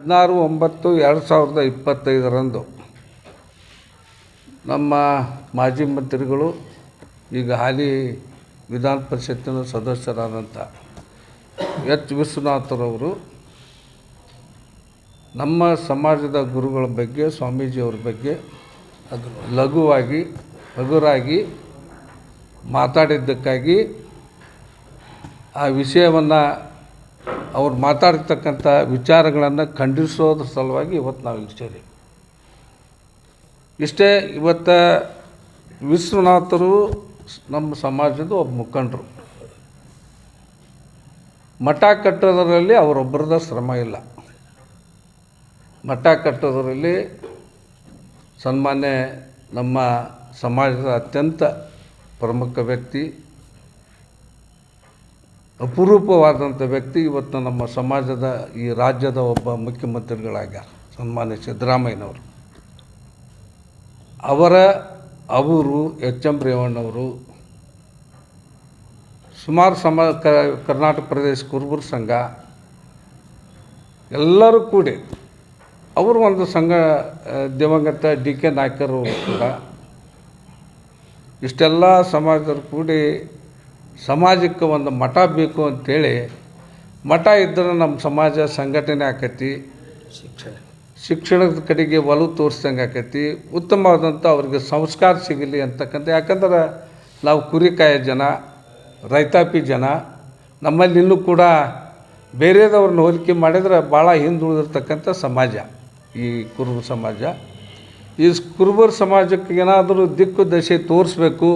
ಹದಿನಾರು, ಒಂಬತ್ತು, ಎರಡು ಸಾವಿರದ ಇಪ್ಪತ್ತೈದರಂದು ನಮ್ಮ ಮಾಜಿ ಮಂತ್ರಿಗಳು, ಈಗ ಹಾಲಿ ವಿಧಾನ ಪರಿಷತ್ತಿನ ಸದಸ್ಯರಾದಂಥ ಎಚ್. ವಿಶ್ವನಾಥರವರು ನಮ್ಮ ಸಮಾಜದ ಗುರುಗಳ ಬಗ್ಗೆ ಸ್ವಾಮೀಜಿಯವ್ರ ಬಗ್ಗೆ ಅದು ಲಘುವಾಗಿ, ಹಗುರಾಗಿ ಮಾತಾಡಿದ್ದಕ್ಕಾಗಿ ಆ ವಿಷಯವನ್ನು ಅವ್ರು ಮಾತಾಡ್ತಕ್ಕಂಥ ವಿಚಾರಗಳನ್ನು ಖಂಡಿಸೋದ್ರ ಸಲುವಾಗಿ ಇವತ್ತು ನಾವು ಇಲ್ಲಿ ಸೇರಿ. ಇಷ್ಟೇ ಇವತ್ತು ವಿಶ್ವನಾಥರು ನಮ್ಮ ಸಮಾಜದ ಒಬ್ಬ ಮುಖಂಡರು. ಮಠ ಕಟ್ಟೋದರಲ್ಲಿ ಅವರೊಬ್ಬರದ ಶ್ರಮ ಇಲ್ಲ. ಮಠ ಕಟ್ಟೋದರಲ್ಲಿ ಸನ್ಮಾನ್ಯ ನಮ್ಮ ಸಮಾಜದ ಅತ್ಯಂತ ಪ್ರಮುಖ ವ್ಯಕ್ತಿ ಅಪರೂಪವಾದಂಥ ವ್ಯಕ್ತಿ ಇವತ್ತು ನಮ್ಮ ಸಮಾಜದ ಈ ರಾಜ್ಯದ ಒಬ್ಬ ಮುಖ್ಯಮಂತ್ರಿಗಳಾಗ್ಯಾರ ಸನ್ಮಾನ್ಯ ಸಿದ್ದರಾಮಯ್ಯನವರು. ಅವರ, ಅವರು ಎಚ್ ಎಂ ರೇವಣ್ಣವರು, ಸುಮಾರು ಸಮ ಕರ್ನಾಟಕ ಪ್ರದೇಶ ಕುರುಬರ ಸಂಘ, ಎಲ್ಲರೂ ಕೂಡಿ, ಅವರು ಒಂದು ಸಂಘ ದಿವಂಗತ ಡಿ ಕೆ ನಾಯ್ಕರು ಕೂಡ, ಇಷ್ಟೆಲ್ಲ ಸಮಾಜದವರು ಕೂಡಿ ಸಮಾಜಕ್ಕೆ ಒಂದು ಮಠ ಬೇಕು ಅಂತೇಳಿ ಮಠ ಇದ್ದರೆ ನಮ್ಮ ಸಮಾಜ ಸಂಘಟನೆ ಆಕತಿ. ಶಿಕ್ಷಣ. ಶಿಕ್ಷಣದ ಕಡೆಗೆ ಒಲವು ತೋರಿಸ್ದಂಗೆ ಆಕತಿ. ಉತ್ತಮವಾದಂಥ ಅವ್ರಿಗೆ ಸಂಸ್ಕಾರ ಸಿಗಲಿ ಅಂತಕ್ಕಂಥ ಯಾಕಂದ್ರೆ ನಾವು ಕುರಿಕಾಯ ಜನ ರೈತಾಪಿ ಜನ ನಮ್ಮಲ್ಲಿ ಇನ್ನೂ ಕೂಡ ಬೇರೆದವ್ರನ್ನ ಹೋಲಿಕೆ ಮಾಡಿದ್ರೆ ಭಾಳ ಹಿಂದುಳಿದಿರ್ತಕ್ಕಂಥ ಸಮಾಜ ಈ ಕುರುಬ ಸಮಾಜ. ಈ ಕುರುಬರ ಸಮಾಜಕ್ಕೆ ಏನಾದರೂ ದಿಕ್ಕು ದಶೆ ತೋರಿಸ್ಬೇಕು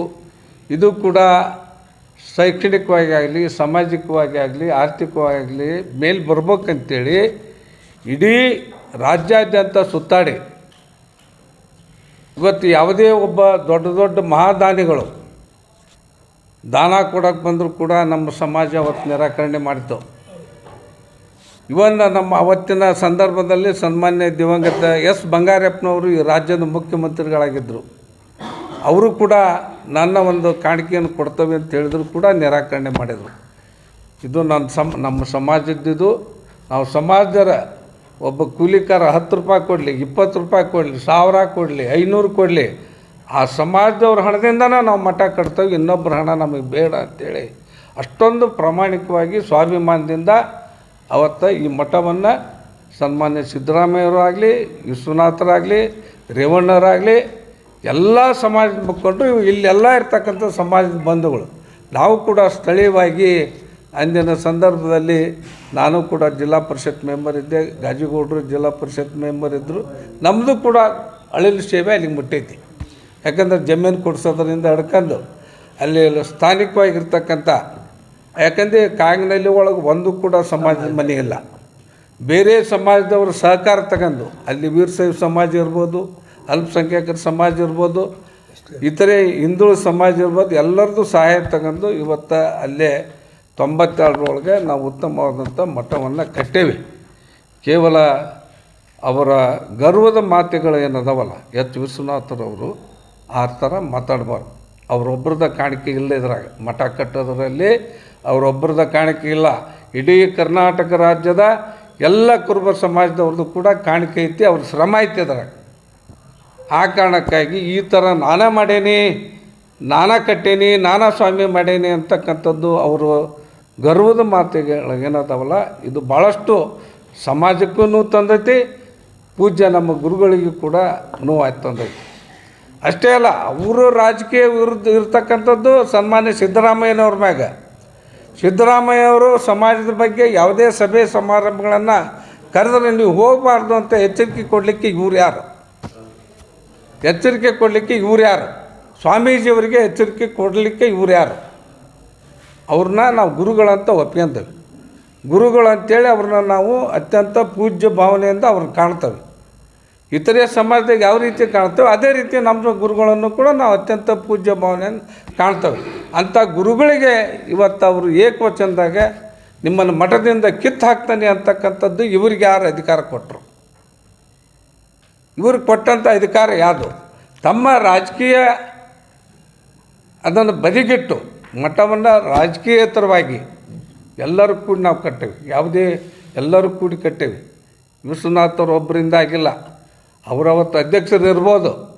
ಇದು ಕೂಡ ಶೈಕ್ಷಣಿಕವಾಗಿ ಆಗಲಿ, ಸಾಮಾಜಿಕವಾಗಿ ಆಗಲಿ, ಆರ್ಥಿಕವಾಗಿ ಆಗಲಿ, ಮೇಲೆ ಬರ್ಬೇಕಂತೇಳಿ ಇಡೀ ರಾಜ್ಯಾದ್ಯಂತ ಸುತ್ತಾಡಿ. ಇವತ್ತು ಯಾವುದೇ ಒಬ್ಬ ದೊಡ್ಡ ದೊಡ್ಡ ಮಹಾದಾನಿಗಳು ದಾನ ಕೊಡೋಕೆ ಬಂದರೂ ಕೂಡ ನಮ್ಮ ಸಮಾಜ ಅವತ್ತು ನಿರಾಕರಣೆ ಮಾಡಿತು ಇವನ್ನ ನಮ್ಮ ಅವತ್ತಿನ ಸಂದರ್ಭದಲ್ಲಿ ಸನ್ಮಾನ್ಯ ದಿವಂಗತ ಎಸ್ ಬಂಗಾರಪ್ಪನವರು ಈ ರಾಜ್ಯದ ಮುಖ್ಯಮಂತ್ರಿಗಳಾಗಿದ್ದರು ಅವರು ಕೂಡ ನನ್ನ ಒಂದು ಕಾಣಿಕೆಯನ್ನು ಕೊಡ್ತವೆ ಅಂತ ಹೇಳಿದ್ರು ಕೂಡ ನಿರಾಕರಣೆ ಮಾಡಿದರು. ಇದು ನನ್ನ ಸಮ್, ನಮ್ಮ ಸಮಾಜದ್ದಿದು. ನಾವು ಸಮಾಜದ ಒಬ್ಬ ಕೂಲಿಕಾರ ಹತ್ತು ರೂಪಾಯಿ ಕೊಡಲಿ, ಇಪ್ಪತ್ತು ರೂಪಾಯಿ ಕೊಡಲಿ, ಸಾವಿರ ಕೊಡಲಿ, ಐನೂರು ಕೊಡಲಿ, ಆ ಸಮಾಜದವ್ರ ಹಣದಿಂದನೇ ನಾವು ಮಠ ಕಟ್ತೇವೆ ಇನ್ನೊಬ್ಬರ ಹಣ ನಮಗೆ ಬೇಡ ಅಂತೇಳಿ. ಅಷ್ಟೊಂದು ಪ್ರಾಮಾಣಿಕವಾಗಿ, ಸ್ವಾಭಿಮಾನದಿಂದ ಅವತ್ತು ಈ ಮಠವನ್ನು ಸನ್ಮಾನ್ಯ ಸಿದ್ದರಾಮಯ್ಯವರಾಗಲಿ ವಿಶ್ವನಾಥರಾಗಲಿ ರೇವಣ್ಣರಾಗಲಿ ಎಲ್ಲ ಸಮಾಜದ ಮುಖಂಡರು ಇಲ್ಲೆಲ್ಲ ಇರ್ತಕ್ಕಂಥ ಸಮಾಜದ ಬಂಧುಗಳು. ನಾವು ಕೂಡ ಸ್ಥಳೀಯವಾಗಿ ಅಂದಿನ ಸಂದರ್ಭದಲ್ಲಿ ನಾನು ಕೂಡ ಜಿಲ್ಲಾ ಪರಿಷತ್ ಮೆಂಬರ್ ಇದ್ದೆ, ಗಾಜಿಗೌಡರು ಜಿಲ್ಲಾ ಪರಿಷತ್ ಮೆಂಬರ್ ಇದ್ದರು ನಮ್ಮದು ಕೂಡ ಅಳಿಲು ಸೇವೆ ಅಲ್ಲಿಗೆ ಮುಟ್ಟೈತಿ. ಯಾಕಂದ್ರೆ ಜಮೀನು ಕೊಡಿಸೋದ್ರಿಂದ ಹಿಡ್ಕೊಂಡು ಅಲ್ಲಿ ಸ್ಥಾನಿಕವಾಗಿರ್ತಕ್ಕಂಥ, ಯಾಕಂದರೆ ಕಾಂಗ್ನಲ್ಲಿ ಒಳಗೆ ಒಂದು ಕೂಡ ಸಮಾಜದ ಮನೆ ಇಲ್ಲ. ಬೇರೆ ಸಮಾಜದವರು ಸಹಕಾರ ತಗೊಂಡು ಅಲ್ಲಿ ವೀರಶೈವ ಸಮಾಜ ಇರ್ಬೋದು ಅಲ್ಪಸಂಖ್ಯಾತರ ಸಮಾಜ ಇರ್ಬೋದು, ಇತರೆ ಹಿಂದುಳಿದ ಸಮಾಜ ಇರ್ಬೋದು, ಎಲ್ಲರದ್ದು ಸಹಾಯ ತಗೊಂಡು ಇವತ್ತು ಅಲ್ಲೇ ತೊಂಬತ್ತೆರಡರೊಳಗೆ ನಾವು ಉತ್ತಮವಾದಂಥ ಮಠವನ್ನು ಕಟ್ಟೇವೆ. ಕೇವಲ ಅವರ ಗರ್ವದ ಮಾತುಗಳು ಏನದಾವಲ್ಲ, ಎಚ್ ವಿಶ್ವನಾಥರವರು ಆ ಥರ ಮಾತಾಡಬಾರ್ದು. ಅವರೊಬ್ಬರದ ಕಾಣಿಕೆ ಇಲ್ಲ ಇದ್ರಾಗ, ಮಠ ಕಟ್ಟೋದರಲ್ಲಿ ಅವರೊಬ್ಬರದ ಕಾಣಿಕೆ ಇಲ್ಲ. ಇಡೀ ಕರ್ನಾಟಕ ರಾಜ್ಯದ ಎಲ್ಲ ಕುರುಬ ಸಮಾಜದವ್ರದ್ದು ಕೂಡ ಕಾಣಿಕೆ ಐತಿ, ಅವ್ರ ಶ್ರಮ ಐತಿ ಅದ್ರಾಗ. ಆ ಕಾರಣಕ್ಕಾಗಿ ಈ ಥರ ನಾನೇ ಮಾಡೇನಿ, ನಾನಾ ಕಟ್ಟೇನಿ, ನಾನಾ ಸ್ವಾಮಿ ಮಾಡೇನಿ ಅಂತಕ್ಕಂಥದ್ದು ಅವರು ಗರ್ವದ ಮಾತಿಗೆ ಏನದಾವಲ್ಲ ಇದು ಭಾಳಷ್ಟು ಸಮಾಜಕ್ಕೂ ತಂದೈತಿ, ಪೂಜ್ಯ ನಮ್ಮ ಗುರುಗಳಿಗೂ ಕೂಡ ನೋವಾಯ್ತು ತಂದೈತಿ. ಅಷ್ಟೇ ಅಲ್ಲ, ಅವರು ರಾಜಕೀಯ ವಿರುದ್ಧ ಇರ್ತಕ್ಕಂಥದ್ದು ಸನ್ಮಾನ್ಯ ಸಿದ್ದರಾಮಯ್ಯನವ್ರ ಮ್ಯಾಗ. ಸಿದ್ದರಾಮಯ್ಯವರು ಸಮಾಜದ ಬಗ್ಗೆ ಯಾವುದೇ ಸಭೆ ಸಮಾರಂಭಗಳನ್ನು ಕರೆದ್ರೆ ನೀವು ಹೋಗಬಾರ್ದು ಅಂತ ಎಚ್ಚರಿಕೆ ಕೊಡಲಿಕ್ಕೆ ಇವ್ರು ಯಾರು? ಎಚ್ಚರಿಕೆ ಕೊಡಲಿಕ್ಕೆ ಇವ್ರು ಯಾರು? ಸ್ವಾಮೀಜಿಯವರಿಗೆ ಎಚ್ಚರಿಕೆ ಕೊಡಲಿಕ್ಕೆ ಇವ್ರು ಯಾರು? ಅವ್ರನ್ನ ನಾವು ಗುರುಗಳಂತ ಒಪ್ಕೊಂತೇವೆ ಗುರುಗಳು ಅಂತೇಳಿ ಅವ್ರನ್ನ ನಾವು ಅತ್ಯಂತ ಪೂಜ್ಯ ಭಾವನೆಯಿಂದ ಅವ್ರನ್ನ ಕಾಣ್ತೇವೆ. ಇತರೆ ಸಮಾಜದಾಗ ಯಾವ ರೀತಿ ಕಾಣ್ತೇವೆ ಅದೇ ರೀತಿ ನಮ್ಮ ಗುರುಗಳನ್ನು ಕೂಡ ನಾವು ಅತ್ಯಂತ ಪೂಜ್ಯ ಭಾವನೆಯನ್ನು ಕಾಣ್ತೇವೆ. ಅಂಥ ಗುರುಗಳಿಗೆ ಇವತ್ತು ಅವರು ಏಕವಚನದಾಗ ನಿಮ್ಮನ್ನು ಮಠದಿಂದ ಕಿತ್ತು ಹಾಕ್ತಾನೆ ಅಂತಕ್ಕಂಥದ್ದು ಇವರಿಗೆ ಯಾರು ಅಧಿಕಾರ ಕೊಟ್ಟರು? ಇವ್ರಿಗೆ ಕೊಟ್ಟಂಥ ಅಧಿಕಾರ ಯಾವುದು? ತಮ್ಮ ರಾಜಕೀಯ ಅದನ್ನು ಬದಿಗಿಟ್ಟು, ಮಠವನ್ನು ರಾಜಕೀಯೇತರವಾಗಿ ಎಲ್ಲರೂ ಕೂಡಿ ನಾವು ಕಟ್ಟೇವೆ. ಯಾವುದೇ ಎಲ್ಲರೂ ಕೂಡಿ ಕಟ್ಟೇವೆ. ವಿಶ್ವನಾಥ್ ಅವ್ರು ಒಬ್ಬರಿಂದ ಆಗಿಲ್ಲ. ಅವರವತ್ತು ಅಧ್ಯಕ್ಷರು ಇರ್ಬೋದು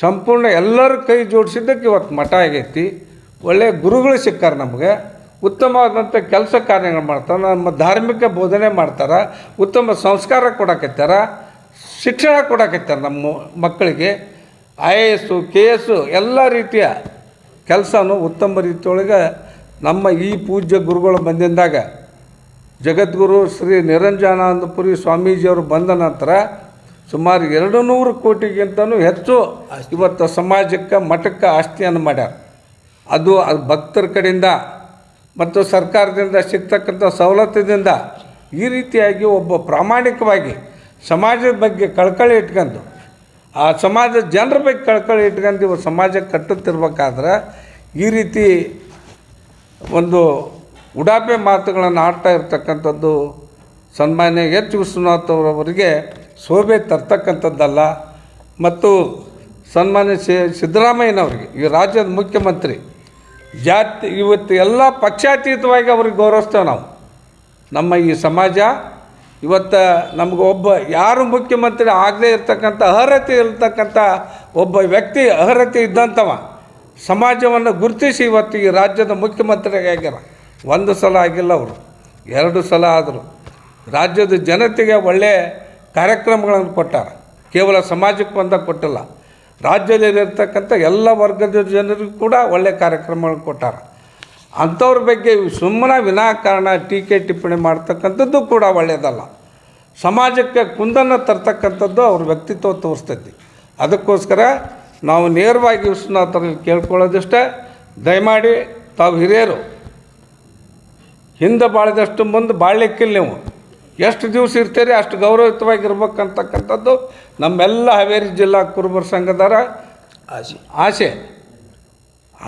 ಸಂಪೂರ್ಣ ಎಲ್ಲರ ಕೈ ಜೋಡಿಸಿದ್ದಕ್ಕೆ ಇವತ್ತು ಮಠ ಆಗೈತಿ. ಒಳ್ಳೆಯ ಗುರುಗಳು ಸಿಕ್ಕಾರೆ ನಮಗೆ. ಉತ್ತಮವಾದಂಥ ಕೆಲಸ ಕಾರ್ಯಗಳು ಮಾಡ್ತಾರೆ. ನಮ್ಮ ಧಾರ್ಮಿಕ ಬೋಧನೆ ಮಾಡ್ತಾರೆ. ಉತ್ತಮ ಸಂಸ್ಕಾರ ಕೊಡಕತ್ತಾರ ಶಿಕ್ಷಣ ಕೊಡಕತ್ತಾರ ನಮ್ಮ ಮಕ್ಕಳಿಗೆ I A S K S ಎಲ್ಲ ರೀತಿಯ ಕೆಲಸನೂ ಉತ್ತಮ ರೀತಿಯೊಳಗೆ ನಮ್ಮ ಈ ಪೂಜ್ಯ ಗುರುಗಳು ಬಂದಿಂದಾಗ ಜಗದ್ಗುರು ಶ್ರೀ ನಿರಂಜನಾನಂದಪುರಿ ಸ್ವಾಮೀಜಿಯವರು ಬಂದ ನಂತರ ಸುಮಾರು ಎರಡು ನೂರು ಕೋಟಿಗಿಂತನೂ ಹೆಚ್ಚು ಇವತ್ತು ಸಮಾಜಕ್ಕೆ ಮಠಕ್ಕೆ ಆಸ್ತಿಯನ್ನು ಮಾಡ್ಯಾರ. ಅದು ಅದು ಭಕ್ತರ ಕಡೆಯಿಂದ ಮತ್ತು ಸರ್ಕಾರದಿಂದ ಸಿಗ್ತಕ್ಕಂಥ ಸವಲತ್ತಿನಿಂದ ಈ ರೀತಿಯಾಗಿ ಒಬ್ಬ ಪ್ರಾಮಾಣಿಕವಾಗಿ ಸಮಾಜದ ಬಗ್ಗೆ ಕಳ್ಕಳಿ ಇಟ್ಕೊಂಡು ಆ ಸಮಾಜದ ಜನರ ಬಗ್ಗೆ ಕಳ್ಕಳಿ ಇಟ್ಕೊಂಡು ಇವತ್ತು ಸಮಾಜ ಕಟ್ಟುತ್ತಿರ್ಬೇಕಾದ್ರೆ ಈ ರೀತಿ ಒಂದು ಉಡಾಪೆ ಮಾತುಗಳನ್ನು ಆಡ್ತಾ ಇರ್ತಕ್ಕಂಥದ್ದು ಸನ್ಮಾನ್ಯ ಎಚ್ ವಿಶ್ವನಾಥ್ ಅವರವರಿಗೆ ಶೋಭೆ ತರ್ತಕ್ಕಂಥದ್ದಲ್ಲ. ಮತ್ತು ಸನ್ಮಾನ್ಯ ಸಿದ್ದರಾಮಯ್ಯನವರಿಗೆ, ಈ ರಾಜ್ಯದ ಮುಖ್ಯಮಂತ್ರಿ, ಜಾತಿ ಇವತ್ತು ಎಲ್ಲ ಪಕ್ಷಾತೀತವಾಗಿ ಅವ್ರಿಗೆ ಗೌರವಿಸ್ತೇವೆ ನಾವು. ನಮ್ಮ ಈ ಸಮಾಜ ಇವತ್ತು ನಮ್ಗೆ ಒಬ್ಬ ಯಾರು ಮುಖ್ಯಮಂತ್ರಿ ಆಗದೇ ಇರ್ತಕ್ಕಂಥ ಅರ್ಹತೆ ಇರ್ತಕ್ಕಂಥ ಒಬ್ಬ ವ್ಯಕ್ತಿ ಅರ್ಹತೆ ಇದ್ದಂಥವ ಸಮಾಜವನ್ನು ಗುರುತಿಸಿ ಇವತ್ತು ಈ ರಾಜ್ಯದ ಮುಖ್ಯಮಂತ್ರಿಗಾಗ್ಯಾರ ಒಂದು ಸಲ ಆಗಿಲ್ಲ ಅವರು, ಎರಡು ಸಲ ಆದರು. ರಾಜ್ಯದ ಜನತೆಗೆ ಒಳ್ಳೆಯ ಕಾರ್ಯಕ್ರಮಗಳನ್ನು ಕೊಟ್ಟಾರ. ಕೇವಲ ಸಮಾಜಕ್ಕೆ ಬಂದ ಕೊಟ್ಟಿಲ್ಲ. ರಾಜ್ಯದಲ್ಲಿರ್ತಕ್ಕಂಥ ಎಲ್ಲ ವರ್ಗದ ಜನರಿಗೂ ಕೂಡ ಒಳ್ಳೆಯ ಕಾರ್ಯಕ್ರಮಗಳನ್ನು ಕೊಟ್ಟಾರ. ಅಂಥವ್ರ ಬಗ್ಗೆ ಸುಮ್ಮನೆ ವಿನಾಕಾರಣ ಟೀಕೆ ಟಿಪ್ಪಣಿ ಮಾಡ್ತಕ್ಕಂಥದ್ದು ಕೂಡ ಒಳ್ಳೆಯದಲ್ಲ ಸಮಾಜಕ್ಕೆ ಕುಂದನ್ನು ತರ್ತಕ್ಕಂಥದ್ದು ಅವ್ರ ವ್ಯಕ್ತಿತ್ವ ತೋರಿಸ್ತೈತಿ. ಅದಕ್ಕೋಸ್ಕರ ನಾವು ನೇರವಾಗಿ ವಿಶ್ವನಾಥರಲ್ಲಿ ಕೇಳ್ಕೊಳ್ಳೋದಿಷ್ಟೇ ದಯಮಾಡಿ ತಾವು ಹಿರಿಯರು. ಹಿಂದೆ ಬಾಳಿದಷ್ಟು ಮುಂದೆ ಬಾಳಲಿಕ್ಕಿಲ್ಲ ನೀವು. ಎಷ್ಟು ದಿವಸ ಇರ್ತೀರಿ ಅಷ್ಟು ಗೌರವಯುತವಾಗಿರ್ಬೇಕಂತಕ್ಕಂಥದ್ದು ನಮ್ಮೆಲ್ಲ ಹಾವೇರಿ ಜಿಲ್ಲಾ ಕುರುಬರ ಸಂಘದರ ಆಸೆ ಆಸೆ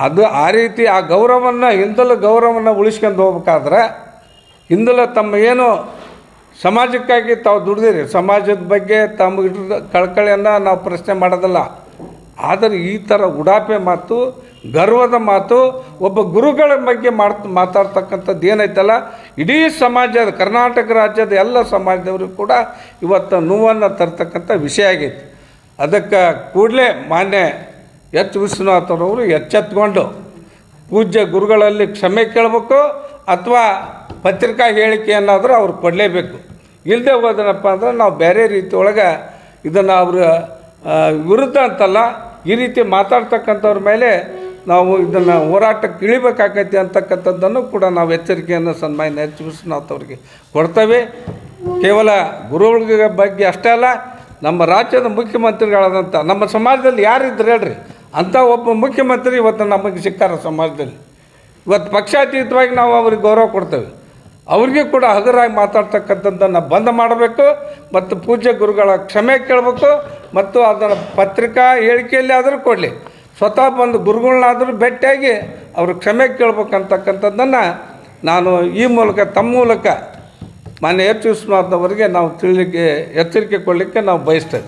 ಅದು ಆ ರೀತಿ ಆ ಗೌರವವನ್ನು ಹಿಂದಲ ಗೌರವವನ್ನು ಉಳಿಸ್ಕೊಂಡು ಹೋಗ್ಬೇಕಾದ್ರೆ ಹಿಂದಲ ತಮ್ಮ ಏನು ಸಮಾಜಕ್ಕಾಗಿ ತಾವು ದುಡ್ದಿರಿ. ಸಮಾಜದ ಬಗ್ಗೆ ತಮ್ಮ ಕಳ್ಕಳಿಯನ್ನು ನಾವು ಪ್ರಶ್ನೆ ಮಾಡೋದಲ್ಲ. ಆದರೆ ಈ ಥರ ಉಡಾಪೆ ಮಾತು, ಗರ್ವದ ಮಾತು, ಒಬ್ಬ ಗುರುಗಳ ಬಗ್ಗೆ ಮಾಡ್ ಮಾತಾಡ್ತಕ್ಕಂಥದ್ದು ಏನೈತಲ್ಲ ಇಡೀ ಸಮಾಜದ, ಕರ್ನಾಟಕ ರಾಜ್ಯದ ಎಲ್ಲ ಸಮಾಜದವರು ಕೂಡ ಇವತ್ತು ನೋವನ್ನು ತರ್ತಕ್ಕಂಥ ವಿಷಯ ಆಗೈತಿ. ಅದಕ್ಕೆ ಕೂಡಲೇ ಮಾನ್ಯ ಎಚ್ ವಿಶ್ವನಾಥರವರು ಎಚ್ಚೆತ್ಕೊಂಡು ಪೂಜ್ಯ ಗುರುಗಳಲ್ಲಿ ಕ್ಷಮೆ ಕೇಳಬೇಕು ಅಥವಾ ಪತ್ರಿಕಾ ಹೇಳಿಕೆಯನ್ನಾದರೂ ಅವ್ರು ಕೊಡಲೇಬೇಕು. ಇಲ್ಲದೆ ಹೋದನಪ್ಪ ಅಂದ್ರೆ ನಾವು ಬೇರೆ ರೀತಿ ಒಳಗೆ ಇದನ್ನು ಅವರು ವಿರುದ್ಧ ಅಂತಲ್ಲ, ಈ ರೀತಿ ಮಾತಾಡ್ತಕ್ಕಂಥವ್ರ ಮೇಲೆ ನಾವು ಇದನ್ನು ಹೋರಾಟಕ್ಕೆ ಇಳಿಬೇಕಾಗೈತಿ ಅಂತಕ್ಕಂಥದ್ದನ್ನು ಕೂಡ ನಾವು ಎಚ್ಚರಿಕೆಯನ್ನು ಸನ್ಮಾನ್ಯ ಎಚ್ ವಿಶ್ವನಾಥ್ ಅವರಿಗೆ ಕೊಡ್ತೇವೆ. ಕೇವಲ ಗುರುಗಳ ಬಗ್ಗೆ ಅಷ್ಟೇ ಅಲ್ಲ, ನಮ್ಮ ರಾಜ್ಯದ ಮುಖ್ಯಮಂತ್ರಿಗಳಾದಂಥ, ನಮ್ಮ ಸಮಾಜದಲ್ಲಿ ಯಾರಿದ್ರು ಹೇಳ್ರಿ ಅಂಥ ಒಬ್ಬ ಮುಖ್ಯಮಂತ್ರಿ ಇವತ್ತು ನಮಗೆ ಸಿಕ್ಕಾರ ಸಮಾಜದಲ್ಲಿ. ಇವತ್ತು ಪಕ್ಷಾತೀತವಾಗಿ ನಾವು ಅವ್ರಿಗೆ ಗೌರವ ಕೊಡ್ತೇವೆ. ಅವ್ರಿಗೆ ಕೂಡ ಹಗುರಾಗಿ ಮಾತಾಡ್ತಕ್ಕಂಥದ್ದನ್ನು ಬಂದ್ ಮಾಡಬೇಕು ಮತ್ತು ಪೂಜ್ಯ ಗುರುಗಳ ಕ್ಷಮೆ ಕೇಳಬೇಕು ಮತ್ತು ಅದರ ಪತ್ರಿಕಾ ಹೇಳಿಕೆಯಲ್ಲಿ ಆದರೂ ಕೊಡಲಿ. ಸ್ವತಃ ಬಂದು ಗುರುಗಳನ್ನಾದರೂ ಭೇಟಿಯಾಗಿ ಅವರು ಕ್ಷಮೆ ಕೇಳ್ಬೇಕಂತಕ್ಕಂಥದ್ದನ್ನು ನಾನು ಈ ಮೂಲಕ ತಮ್ಮ ಮೂಲಕ ಮಾನ್ಯ ಎಚ್ ವಿಶ್ವನಾಥ್ ಅವರಿಗೆ ನಾವು ತಿಳಿಲಿಕ್ಕೆ ಎಚ್ಚರಿಕೆ ಕೊಡಲಿಕ್ಕೆ ನಾವು ಬಯಸ್ತೇವೆ.